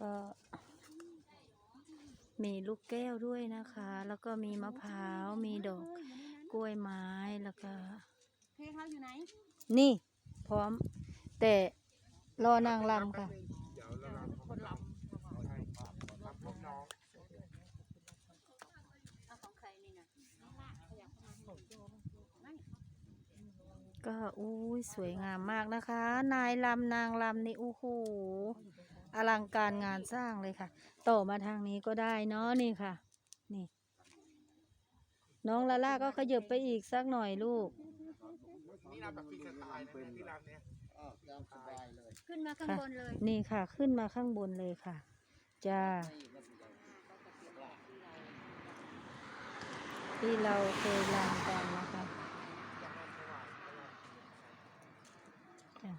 ก็มีลูกแก้วด้วยนะคะ แล้วก็มีมะพร้าว มีดอกกล้วยไม้ แล้วก็เพลงเขาอยู่ไหน นี่ พร้อม แต่รอนางรำค่ะเดี๋ยวเราคนลำให้รับพบน้องเอาของใครนี่นะน้องละขยับเข้ามาไม่ก็อุ้ยสวยงามมากนะคะ นายลำนางลำนี่โอ้โห อลังการงานสร้างเลยค่ะ ต่อมาทางนี้ก็ได้เนาะนี่ค่ะ นี่ น้องลาล่าก็ขยับไปอีกสักหน่อยลูก นี่รำแบบฟรีสไตล์นะเนี่ยที่รำเนี่ยขึ้นมาข้างบนเลย นี่ค่ะ ขึ้นมาข้างบนเลยค่ะจ้าที่เราเคยรำกันนะคะจ้ะ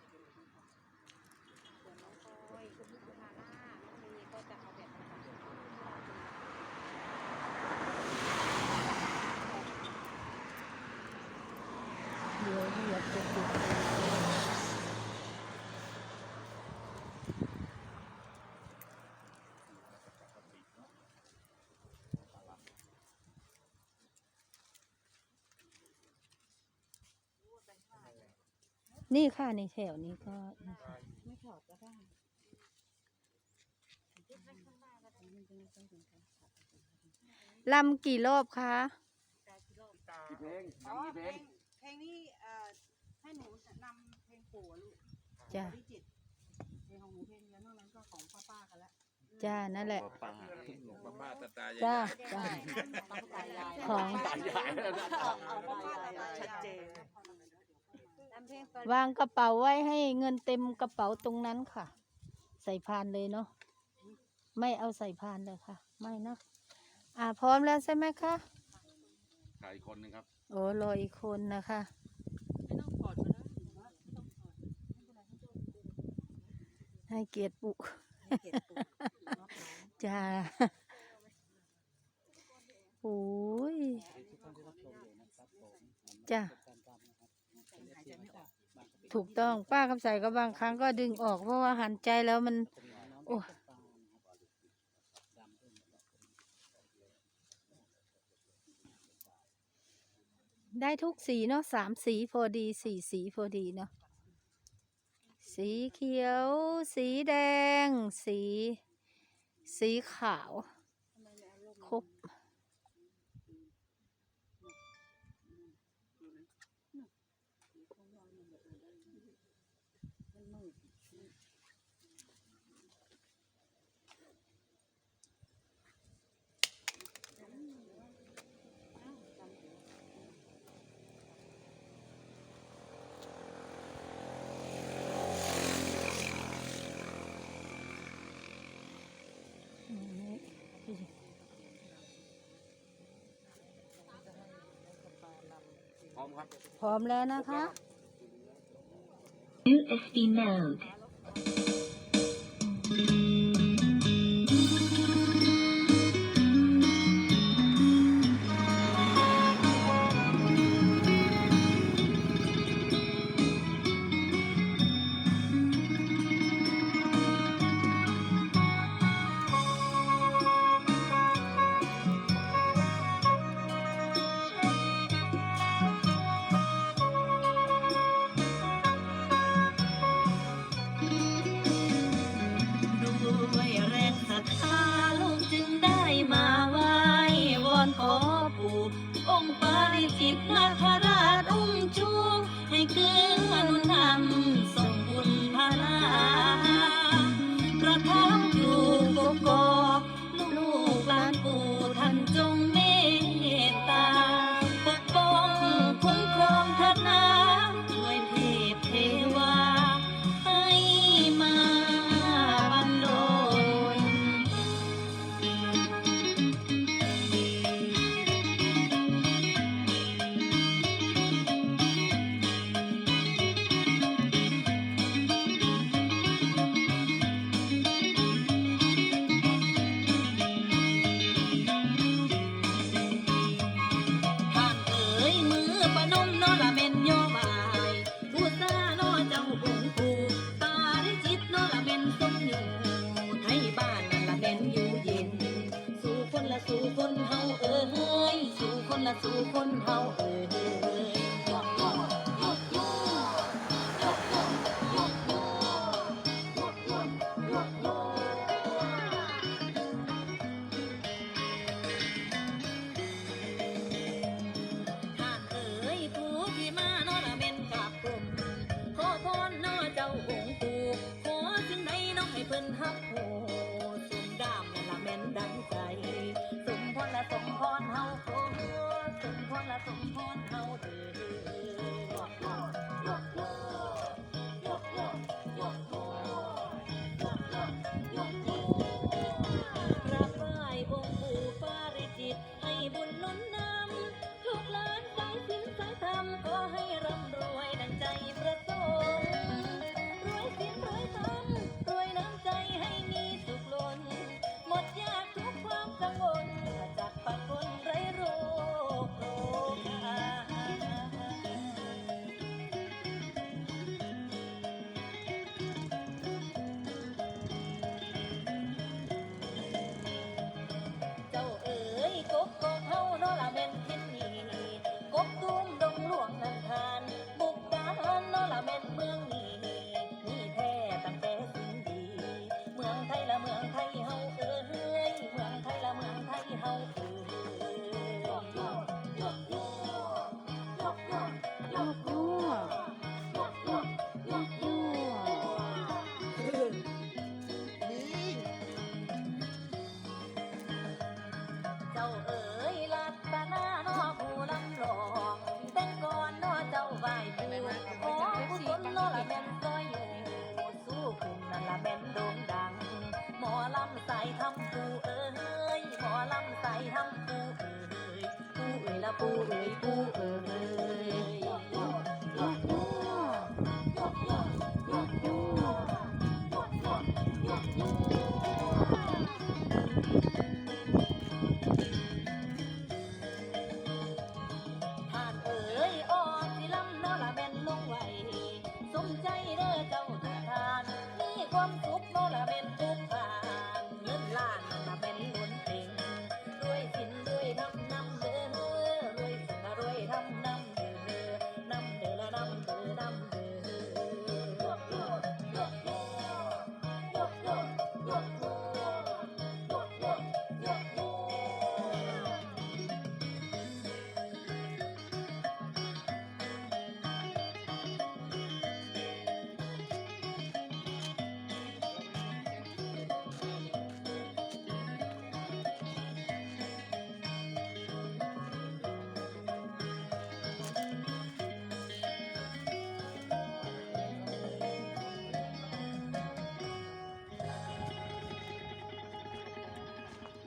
ส่วนน้องพลอยคุณลูกพาล่าน้องเมย์ก็จะเอาแบบภาษา เดี๋ยวเหยียบจะติด นี่ค่ะในแถวนี้ก็นี่ค่ะไม่ถอดก็ได้ลำกี่รอบคะเพลงอ๋อเพลงเพลงนี้เอ่อให้หนูนำเพลงปู่อะลูกจ้าพิจิตรเพลงของหนูเพลงเดียวนอกนั้นก็ของป้าป้าๆกันแล้วจ้านั่นแหละ ป้าหลวงป้าป้าตาตาจ้าได้จ้าป้าตายายของ ตายายแล้วนะเอาเอาป้าป้าตายายชัดเจนนำเพลงไป วางกระเป๋าไว้ให้เงินเต็มกระเป๋าตรงนั้นค่ะ ใส่พานเลยเนาะไม่เอาใส่พานเลยค่ะ ไม่นะอ่าพร้อมแล้วใช่ไหมคะขายอีกคนนึงครับโอ้รออีกคนนะคะไม่ต้องถอดก็ได้ไม่ต้องถอดให้เกียรติปุให้เกียรติปู่รับน้องจ้าโอ้ยจ้า หายใจไม่ออก ถูกต้อง ป้าคำใสก็บางครั้งก็ดึงออกเพราะว่าหันใจแล้วมัน โอ้ได้ทุกสีเนาะสามสีพอดีสี่สีพอดีเนาะสีเขียว สีแดง สี สีขาว ครบ พร้อมแล้วนะคะ USB mode. จิ Dù 好 from Pontiac.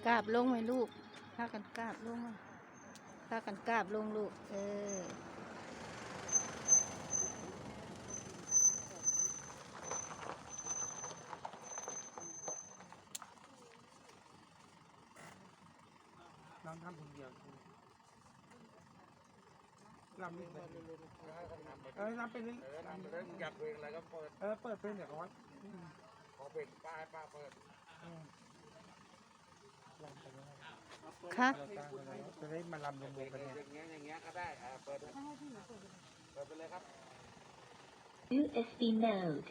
กราบลงไหมลูกพากันกราบลงพากันกราบลงลูก เออน้องทำคนเดียวลำนี่ไปเออลำไปเลยลำไปเลอยากเพลงอะไรก็เปิด เออ เปิดเป็นเดี๋ยวร้อนขอเปิดป้ายป้าเปิด ค่ะ จะได้มาลำรวมๆกันเนี่ย อย่างเงี้ยอย่างเงี้ยก็ได้เปิดเปิดไปเลยครับ USB mode